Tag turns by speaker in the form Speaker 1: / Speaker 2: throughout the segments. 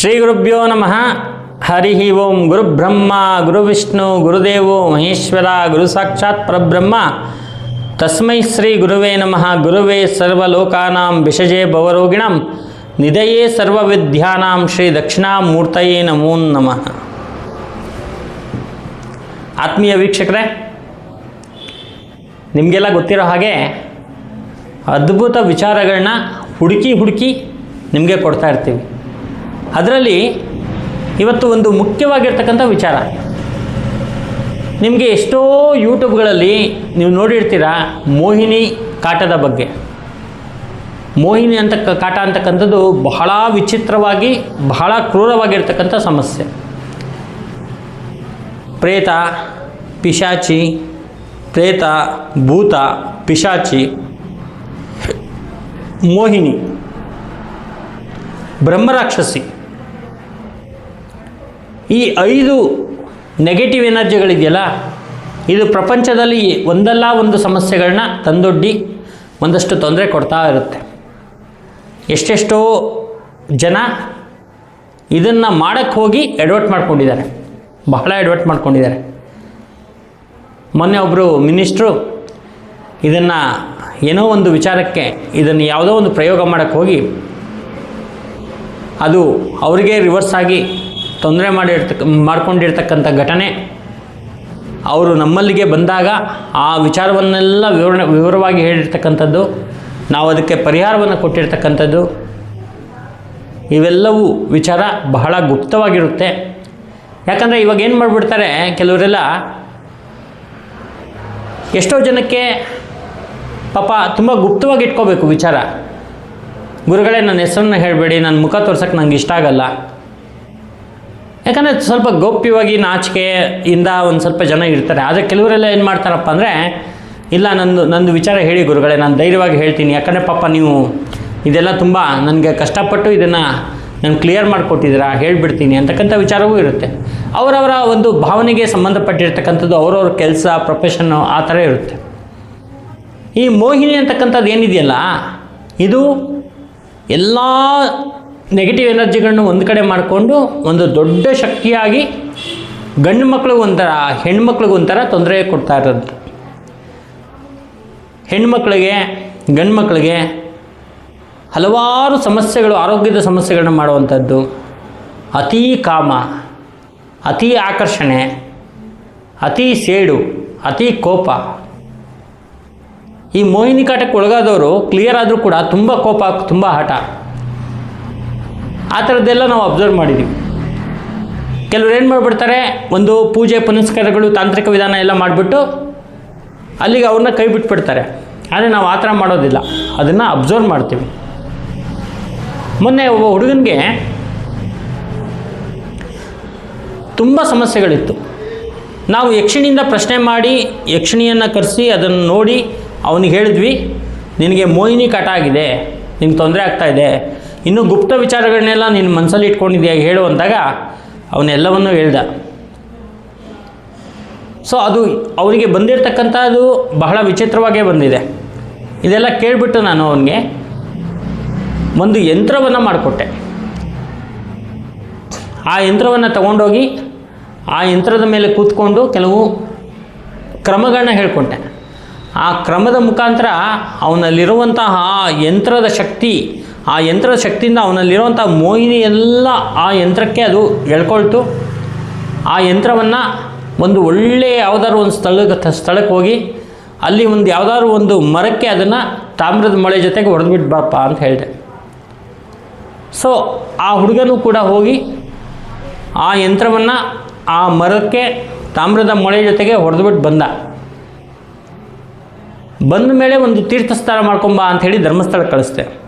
Speaker 1: ಶ್ರೀ ಗುರುಭ್ಯೋ ನಮಃ. ಹರಿ ಓಂ ಗುರುಬ್ರಹ್ಮ ಗುರುವಿಷ್ಣು ಗುರುದೇವೋ ಮಹೇಶ್ವರ, ಗುರು ಸಾಕ್ಷಾತ್ ಪರಬ್ರಹ್ಮ. ತಸ್ಮೈ ಶ್ರೀ ಗುರುವೇ ನಮಃ. ಗುರುವೇ ಸರ್ವಲೋಕಾನಾಂ ವಿಷಜೇ ಭವರೋಗಿಣಂ. ನಿಧಯೇ ಸರ್ವವಿದ್ಯಾನಾಂ ಶ್ರೀ ದಕ್ಷಿಣಾಮೂರ್ತಯೇ ನಮೋ ನಮಃ. ಆತ್ಮೀಯ ವೀಕ್ಷಕರೇ, ನಿಮಗೆಲ್ಲ ಗೊತ್ತಿರೋ ಹಾಗೆ ಅದ್ಭುತ ವಿಚಾರಗಳನ್ನ ಹುಡುಕಿ ಹುಡುಕಿ ನಿಮಗೆ ಕೊಡ್ತಾ ಇರ್ತೀವಿ. ಅದರಲ್ಲಿ ಇವತ್ತು ಒಂದು ಮುಖ್ಯವಾಗಿರ್ತಕ್ಕಂಥ ವಿಚಾರ. ನಿಮಗೆ ಎಷ್ಟೋ ಯೂಟ್ಯೂಬ್ಗಳಲ್ಲಿ ನೀವು ನೋಡಿರ್ತೀರ ಮೋಹಿನಿ ಕಾಟದ ಬಗ್ಗೆ. ಮೋಹಿನಿ ಅಂತ ಕಾಟ ಅಂತಕ್ಕಂಥದ್ದು ಬಹಳ ವಿಚಿತ್ರವಾಗಿ, ಬಹಳ ಕ್ರೂರವಾಗಿರ್ತಕ್ಕಂಥ ಸಮಸ್ಯೆ. ಪ್ರೇತ, ಪಿಶಾಚಿ, ಪ್ರೇತ, ಭೂತ, ಪಿಶಾಚಿ, ಮೋಹಿನಿ, ಬ್ರಹ್ಮರಾಕ್ಷಸಿ. ಈ ಐದು ನೆಗೆಟಿವ್ ಎನರ್ಜಿಗಳಿದೆಯಲ್ಲ, ಇದು ಪ್ರಪಂಚದಲ್ಲಿ ಒಂದಲ್ಲ ಒಂದು ಸಮಸ್ಯೆಗಳನ್ನ ತಂದೊಡ್ಡಿ ಒಂದಷ್ಟು ತೊಂದರೆ ಕೊಡ್ತಾ ಇರುತ್ತೆ. ಎಷ್ಟೆಷ್ಟೋ ಜನ ಇದನ್ನು ಮಾಡೋಕ್ಕೆ ಹೋಗಿ ಎಡ್ವರ್ಟ್ ಮಾಡ್ಕೊಂಡಿದ್ದಾರೆ. ಬಹಳ ಎಡ್ವರ್ಟ್ ಮಾಡ್ಕೊಂಡಿದ್ದಾರೆ. ಮೊನ್ನೆ ಒಬ್ಬರು ಮಿನಿಸ್ಟ್ರು ಇದನ್ನು ಏನೋ ಒಂದು ವಿಚಾರಕ್ಕೆ ಇದನ್ನು ಯಾವುದೋ ಒಂದು ಪ್ರಯೋಗ ಮಾಡೋಕ್ಕೆ ಹೋಗಿ ಅದು ಅವರಿಗೆ ರಿವರ್ಸ್ ಆಗಿ ತೊಂದರೆ ಮಾಡಿರ್ತಕ್ಕ, ಮಾಡ್ಕೊಂಡಿರ್ತಕ್ಕಂಥ ಘಟನೆ ಅವರು ನಮ್ಮಲ್ಲಿಗೆ ಬಂದಾಗ ಆ ವಿಚಾರವನ್ನೆಲ್ಲ ವಿವರಣೆ, ವಿವರವಾಗಿ ಹೇಳಿರ್ತಕ್ಕಂಥದ್ದು, ನಾವು ಅದಕ್ಕೆ ಪರಿಹಾರವನ್ನು ಕೊಟ್ಟಿರ್ತಕ್ಕಂಥದ್ದು, ಇವೆಲ್ಲವೂ ವಿಚಾರ ಬಹಳ ಗುಪ್ತವಾಗಿರುತ್ತೆ. ಯಾಕಂದರೆ ಇವಾಗ ಏನು ಮಾಡಿಬಿಡ್ತಾರೆ, ಕೆಲವರೆಲ್ಲ ಎಷ್ಟೋ ಜನಕ್ಕೆ ಪಾಪ ತುಂಬ ಗುಪ್ತವಾಗಿ ಇಟ್ಕೋಬೇಕು ವಿಚಾರ. ಗುರುಗಳೇ, ನನ್ನ ಹೆಸರನ್ನ ಹೇಳಬೇಡಿ, ನನ್ನ ಮುಖ ತೋರ್ಸೋಕ್ಕೆ ನನಗೆ ಇಷ್ಟ ಆಗಲ್ಲ. ಯಾಕಂದರೆ ಸ್ವಲ್ಪ ಗೌಪ್ಯವಾಗಿ ನಾಚಿಕೆಯಿಂದ ಒಂದು ಸ್ವಲ್ಪ ಜನ ಇರ್ತಾರೆ. ಆದರೆ ಕೆಲವರೆಲ್ಲ ಏನು ಮಾಡ್ತಾರಪ್ಪ ಅಂದರೆ, ಇಲ್ಲ, ನಂದು ನಂದು ವಿಚಾರ ಹೇಳಿ ಗುರುಗಳೇ, ನಾನು ಧೈರ್ಯವಾಗಿ ಹೇಳ್ತೀನಿ. ಯಾಕಂದರೆ ಪಾಪ ನೀವು ಇದೆಲ್ಲ ತುಂಬ ನನಗೆ ಕಷ್ಟಪಟ್ಟು ಇದನ್ನು ನಾನು ಕ್ಲಿಯರ್ ಮಾಡಿಕೊಟ್ಟಿದ್ದೀರಾ, ಹೇಳಿಬಿಡ್ತೀನಿ ಅಂತಕ್ಕಂಥ ವಿಚಾರವೂ ಇರುತ್ತೆ. ಅವರವರ ಒಂದು ಭಾವನೆಗೆ ಸಂಬಂಧಪಟ್ಟಿರ್ತಕ್ಕಂಥದ್ದು, ಅವರವ್ರ ಕೆಲಸ ಪ್ರೊಫೆಷನ್ನು ಆ ಥರ ಇರುತ್ತೆ. ಈ ಮೋಹಿನಿ ಅಂತಕ್ಕಂಥದ್ದು ಏನಿದೆಯಲ್ಲ, ಇದು ಎಲ್ಲ ನೆಗೆಟಿವ್ ಎನರ್ಜಿಗಳನ್ನು ಒಂದು ಕಡೆ ಮಾಡಿಕೊಂಡು ಒಂದು ದೊಡ್ಡ ಶಕ್ತಿಯಾಗಿ ಗಂಡು ಮಕ್ಳಿಗೆ ಒಂಥರ ಹೆಣ್ಮಕ್ಳಿಗೆ ಒಂಥರ ತೊಂದರೆ ಕೊಡ್ತಾ ಇರೋದು. ಹೆಣ್ಮಕ್ಳಿಗೆ ಗಂಡು ಮಕ್ಕಳಿಗೆ ಹಲವಾರು ಸಮಸ್ಯೆಗಳು, ಆರೋಗ್ಯದ ಸಮಸ್ಯೆಗಳನ್ನ ಮಾಡುವಂಥದ್ದು. ಅತೀ ಕಾಮ, ಅತೀ ಆಕರ್ಷಣೆ, ಅತೀ ಸೇಡು, ಅತೀ ಕೋಪ. ಈ ಮೋಹಿನಿ ಕಾಟಕ್ಕೆ ಒಳಗಾದವರು ಕ್ಲಿಯರ್ ಆದರೂ ಕೂಡ ತುಂಬ ಕೋಪ, ತುಂಬ ಹಠ. ಆ ಥರದ್ದೆಲ್ಲ ನಾವು ಅಬ್ಸರ್ವ್ ಮಾಡಿದ್ದೀವಿ ಕೆಲವ್ರು ಏನು ಮಾಡಿಬಿಡ್ತಾರೆ, ಒಂದು ಪೂಜೆ ಪುನಸ್ಕಾರಗಳು, ತಾಂತ್ರಿಕ ವಿಧಾನ ಎಲ್ಲ ಮಾಡಿಬಿಟ್ಟು ಅಲ್ಲಿಗೆ ಅವ್ರನ್ನ ಕೈ ಬಿಟ್ಬಿಡ್ತಾರೆ. ಆದರೆ ನಾವು ಆ ಥರ ಮಾಡೋದಿಲ್ಲ. ಅದನ್ನು ಅಬ್ಸರ್ವ್ ಮಾಡ್ತೀವಿ. ಮೊನ್ನೆ ಒಬ್ಬ ಹುಡುಗನಿಗೆ ತುಂಬ ಸಮಸ್ಯೆಗಳಿತ್ತು. ನಾವು ಯಕ್ಷಿಣಿಯಿಂದ ಪ್ರಶ್ನೆ ಮಾಡಿ, ಯಕ್ಷಿಣಿಯನ್ನು ಕರೆಸಿ ಅದನ್ನು ನೋಡಿ ಅವನಿಗೆ ಹೇಳಿದ್ವಿ, ನಿನಗೆ ಮೋಹಿನಿ ಕಟ ಆಗಿದೆ ನಿನ್ಗೆ ತೊಂದರೆ ಆಗ್ತಾ ಇದೆ ಇನ್ನೂ ಗುಪ್ತ ವಿಚಾರಗಳನ್ನೆಲ್ಲ ನಿನ್ನ ಮನಸ್ಸಲ್ಲಿ ಇಟ್ಕೊಂಡಿದ್ಯಾ ಹೇಳು ಅಂದಾಗ ಅವನ್ನೆಲ್ಲವನ್ನೂ ಹೇಳ್ದ. ಸೊ ಅದು ಅವರಿಗೆ ಬಂದಿರತಕ್ಕಂಥದ್ದು ಬಹಳ ವಿಚಿತ್ರವಾಗೇ ಬಂದಿದೆ. ಇದೆಲ್ಲ ಕೇಳಿಬಿಟ್ಟು ನಾನು ಅವನಿಗೆ ಒಂದು ಯಂತ್ರವನ್ನು ಮಾಡಿಕೊಟ್ಟೆ. ಆ ಯಂತ್ರವನ್ನು ತಗೊಂಡೋಗಿ ಆ ಯಂತ್ರದ ಮೇಲೆ ಕೂತ್ಕೊಂಡು ಕೆಲವು ಕ್ರಮಗಳನ್ನ ಹೇಳ್ಕೊಂಡೆ. ಆ ಕ್ರಮದ ಮುಖಾಂತರ ಅವನಲ್ಲಿರುವಂತಹ ಆ ಯಂತ್ರದ ಶಕ್ತಿ ಆ ಯಂತ್ರದ ಶಕ್ತಿಯಿಂದ ಅವನಲ್ಲಿರುವಂಥ ಮೋಹಿನಿ ಎಲ್ಲ ಆ ಯಂತ್ರಕ್ಕೆ ಅದು ಎಳ್ಕೊಳ್ತು ಆ ಯಂತ್ರವನ್ನು ಒಂದು ಒಳ್ಳೆಯ ಯಾವುದಾದ್ರು ಒಂದು ಸ್ಥಳಕ್ಕೆ ಸ್ಥಳಕ್ಕೆ ಹೋಗಿ ಅಲ್ಲಿ ಒಂದು ಯಾವುದಾದ್ರು ಒಂದು ಮರಕ್ಕೆ ಅದನ್ನು ತಾಮ್ರದ ಮಳೆ ಜೊತೆಗೆ ಹೊಡೆದ್ಬಿಟ್ಟು ಬಾಪ್ಪ ಅಂತ ಹೇಳಿದೆ. ಸೊ ಆ ಹುಡುಗನೂ ಕೂಡ ಹೋಗಿ ಆ ಯಂತ್ರವನ್ನು ಆ ಮರಕ್ಕೆ ತಾಮ್ರದ ಮೊಳೆ ಜೊತೆಗೆ ಹೊಡೆದ್ಬಿಟ್ಟು ಬಂದ. ಬಂದ ಮೇಲೆ ಒಂದು ತೀರ್ಥಸ್ಥಾನ ಮಾಡ್ಕೊಂಬ ಅಂಥೇಳಿ ಧರ್ಮಸ್ಥಳಕ್ಕೆ ಕಳಿಸ್ದೆ.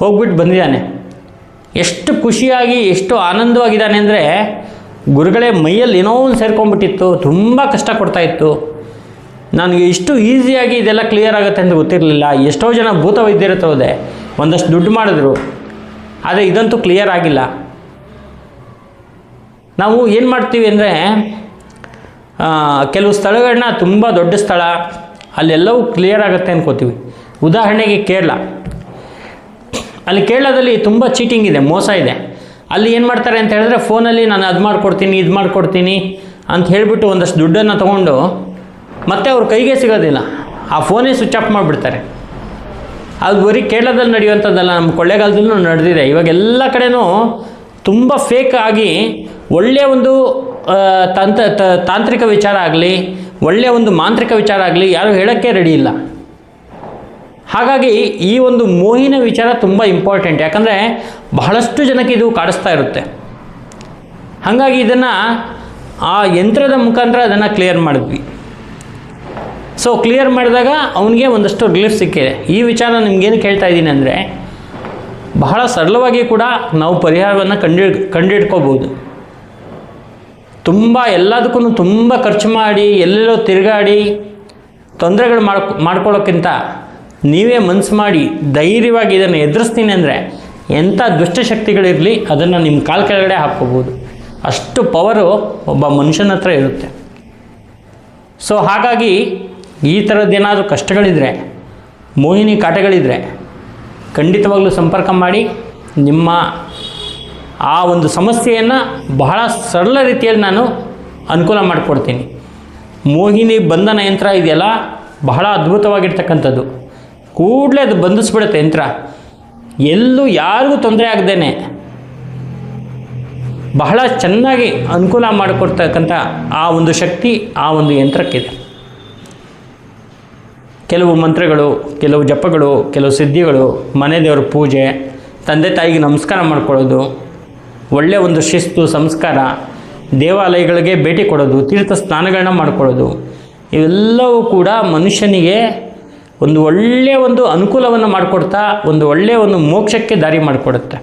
Speaker 1: ಹೋಗ್ಬಿಟ್ಟು ಬಂದಿದ್ದಾನೆ. ಎಷ್ಟು ಖುಷಿಯಾಗಿ, ಎಷ್ಟು ಆನಂದವಾಗಿದ್ದಾನೆ ಅಂದರೆ ಗುರುಗಳೇ ಮೈಯಲ್ಲಿ ಏನೋ ಒಂದು ಸೇರ್ಕೊಂಡ್ಬಿಟ್ಟಿತ್ತು, ತುಂಬ ಕಷ್ಟ ಕೊಡ್ತಾ ಇತ್ತು. ನನಗೆ ಇಷ್ಟು ಈಸಿಯಾಗಿ ಇದೆಲ್ಲ ಕ್ಲಿಯರ್ ಆಗುತ್ತೆ ಅಂತ ಗೊತ್ತಿರಲಿಲ್ಲ. ಎಷ್ಟೋ ಜನ ಭೂತ ವೈದ್ಯರು ಹೋದೆ. ಒಂದಷ್ಟು ದುಡ್ಡು ಮಾಡಿದ್ರು. ಆದರೆ ಇದಂತೂ ಕ್ಲಿಯರ್ ಆಗಿಲ್ಲ. ನಾವು ಏನು ಮಾಡ್ತೀವಿ ಅಂದರೆ ಕೆಲವು ಸ್ಥಳಗಳನ್ನ ತುಂಬ ದೊಡ್ಡ ಸ್ಥಳ, ಅಲ್ಲೆಲ್ಲವೂ ಕ್ಲಿಯರ್ ಆಗುತ್ತೆ ಅನ್ಕೋತೀವಿ. ಉದಾಹರಣೆಗೆ ಕೇರಳ. ಅಲ್ಲಿ ಕೇರಳದಲ್ಲಿ ತುಂಬ ಚೀಟಿಂಗ್ ಇದೆ, ಮೋಸ ಇದೆ. ಅಲ್ಲಿ ಏನು ಮಾಡ್ತಾರೆ ಅಂತ ಹೇಳಿದ್ರೆ, ಫೋನಲ್ಲಿ ನಾನು ಅದು ಮಾಡಿಕೊಡ್ತೀನಿ, ಇದು ಮಾಡಿಕೊಡ್ತೀನಿ ಅಂತ ಹೇಳಿಬಿಟ್ಟು ಒಂದಷ್ಟು ದುಡ್ಡನ್ನು ತೊಗೊಂಡು ಮತ್ತೆ ಅವ್ರ ಕೈಗೆ ಸಿಗೋದಿಲ್ಲ. ಆ ಫೋನೇ ಸ್ವಿಚ್ ಆಫ್ ಮಾಡಿಬಿಡ್ತಾರೆ. ಅದು ಬರೀ ಕೇರಳದಲ್ಲಿ ನಡೆಯುವಂಥದ್ದಲ್ಲ, ನಮ್ಮ ಕೊಳ್ಳೇಗಾಲದಲ್ಲೂ ನಡೆದಿದೆ. ಇವಾಗ ಎಲ್ಲ ಕಡೆನೂ ತುಂಬ ಫೇಕ್ ಆಗಿ ಒಳ್ಳೆಯ ಒಂದು ತಂತ್ರ ತಾಂತ್ರಿಕ ವಿಚಾರ ಆಗಲಿ ಒಳ್ಳೆಯ ಒಂದು ಮಾಂತ್ರಿಕ ವಿಚಾರ ಆಗಲಿ, ಯಾರು ಹೇಳೋಕ್ಕೆ ರೆಡಿ ಇಲ್ಲ. ಹಾಗಾಗಿ ಈ ಒಂದು ಮೋಹಿನ ವಿಚಾರ ತುಂಬ ಇಂಪಾರ್ಟೆಂಟ್ ಯಾಕಂದರೆ ಬಹಳಷ್ಟು ಜನಕ್ಕೆ ಇದು ಕಾಡಿಸ್ತಾ ಇರುತ್ತೆ. ಹಾಗಾಗಿ ಇದನ್ನು ಆ ಯಂತ್ರದ ಮುಖಾಂತರ ಅದನ್ನು ಕ್ಲಿಯರ್ ಮಾಡಿದ್ವಿ. ಸೊ ಕ್ಲಿಯರ್ ಮಾಡಿದಾಗ ಅವನಿಗೆ ಒಂದಷ್ಟು ರಿಲೀಫ್ ಸಿಕ್ಕಿದೆ. ಈ ವಿಚಾರ ನಿಮ್ಗೇನು ಕೇಳ್ತಾ ಇದ್ದೀನಿ ಅಂದರೆ, ಬಹಳ ಸರಳವಾಗಿ ಕೂಡ ನಾವು ಪರಿಹಾರವನ್ನು ಕಂಡು ಕಂಡುಹಿಡ್ಕೋಬೋದು ತುಂಬ ಎಲ್ಲದಕ್ಕೂ ತುಂಬ ಖರ್ಚು ಮಾಡಿ, ಎಲ್ಲೆಲ್ಲೋ ತಿರುಗಾಡಿ, ತೊಂದರೆಗಳು ಮಾಡ್ಕೊ ಮಾಡ್ಕೊಳ್ಳೋಕ್ಕಿಂತ ನೀವೇ ಮನಸ್ಸು ಮಾಡಿ ಧೈರ್ಯವಾಗಿ ಇದನ್ನು ಎದುರಿಸ್ತೀನಿ ಅಂದರೆ ಎಂಥ ದುಷ್ಟಶಕ್ತಿಗಳಿರಲಿ ಅದನ್ನು ನಿಮ್ಮ ಕಾಲ್ ಕೆಳಗಡೆ ಹಾಕ್ಕೋಬೋದು. ಅಷ್ಟು ಪವರು ಒಬ್ಬ ಮನುಷ್ಯನ ಹತ್ರ ಇರುತ್ತೆ. ಸೊ ಹಾಗಾಗಿ ಈ ಥರದ್ದೇನಾದರೂ ಕಷ್ಟಗಳಿದ್ದರೆ ಮೋಹಿನಿ ಕಾಟಗಳಿದ್ದರೆ ಖಂಡಿತವಾಗಲೂ ಸಂಪರ್ಕ ಮಾಡಿ, ನಿಮ್ಮ ಆ ಒಂದು ಸಮಸ್ಯೆಯನ್ನು ಬಹಳ ಸರಳ ರೀತಿಯಲ್ಲಿ ನಾನು ಅನುಕೂಲ ಮಾಡಿಕೊಡ್ತೀನಿ. ಮೋಹಿನಿ ಬಂಧನ ಯಂತ್ರ ಇದೆಯಲ್ಲ, ಬಹಳ ಅದ್ಭುತವಾಗಿರ್ತಕ್ಕಂಥದ್ದು. ಕೂಡಲೇ ಅದು ಬಂಧಿಸ್ಬಿಡುತ್ತೆ ಯಂತ್ರ. ಎಲ್ಲೂ ಯಾರಿಗೂ ತೊಂದರೆ ಆಗದೇನೆ. ಬಹಳ ಚೆನ್ನಾಗಿ ಅನುಕೂಲ ಮಾಡಿಕೊಡ್ತಕ್ಕಂಥ ಆ ಒಂದು ಶಕ್ತಿ, ಆ ಒಂದು ಯಂತ್ರಕ್ಕಿದೆ. ಕೆಲವು ಮಂತ್ರಗಳು, ಕೆಲವು ಜಪಗಳು, ಕೆಲವು ಸಿದ್ಧಿಗಳು, ಮನೆ ದೇವರ ಪೂಜೆ, ತಂದೆ ತಾಯಿಗೆ ನಮಸ್ಕಾರ ಮಾಡ್ಕೊಳ್ಳೋದು ಒಳ್ಳೆಯ ಒಂದು ಶಿಸ್ತು, ಸಂಸ್ಕಾರ, ದೇವಾಲಯಗಳಿಗೆ ಭೇಟಿ ಕೊಡೋದು, ತೀರ್ಥ ಸ್ನಾನಗಳನ್ನ ಮಾಡ್ಕೊಳ್ಳೋದು, ಇವೆಲ್ಲವೂ ಕೂಡ ಮನುಷ್ಯನಿಗೆ ಒಂದು ಒಳ್ಳೆಯ ಒಂದು ಅನುಕೂಲವನ್ನು ಮಾಡಿಕೊಡ್ತಾ, ಒಂದು ಒಳ್ಳೆಯ ಒಂದು ಮೋಕ್ಷಕ್ಕೆ ದಾರಿ ಮಾಡಿಕೊಡುತ್ತೆ.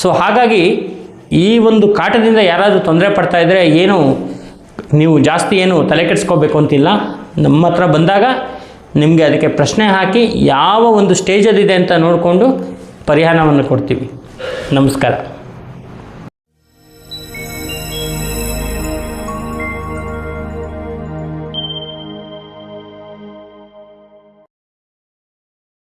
Speaker 1: ಸೊ ಹಾಗಾಗಿ ಈ ಒಂದು ಕಾಟದಿಂದ ಯಾರಾದರೂ ತೊಂದರೆ ಪಡ್ತಾ ಇದ್ದರೆ ಏನು, ನೀವು ಜಾಸ್ತಿ ಏನು ತಲೆ ಕೆಡಿಸ್ಕೋಬೇಕು ಅಂತಿಲ್ಲ. ನಮ್ಮ ಹತ್ರ ಬಂದಾಗ ನಿಮಗೆ ಅದಕ್ಕೆ ಪ್ರಶ್ನೆ ಹಾಕಿ ಯಾವ ಒಂದು ಸ್ಟೇಜಲ್ಲಿದೆ ಅಂತ ನೋಡಿಕೊಂಡು ಪರಿಹಾರವನ್ನು ಕೊಡ್ತೀವಿ. ನಮಸ್ಕಾರ.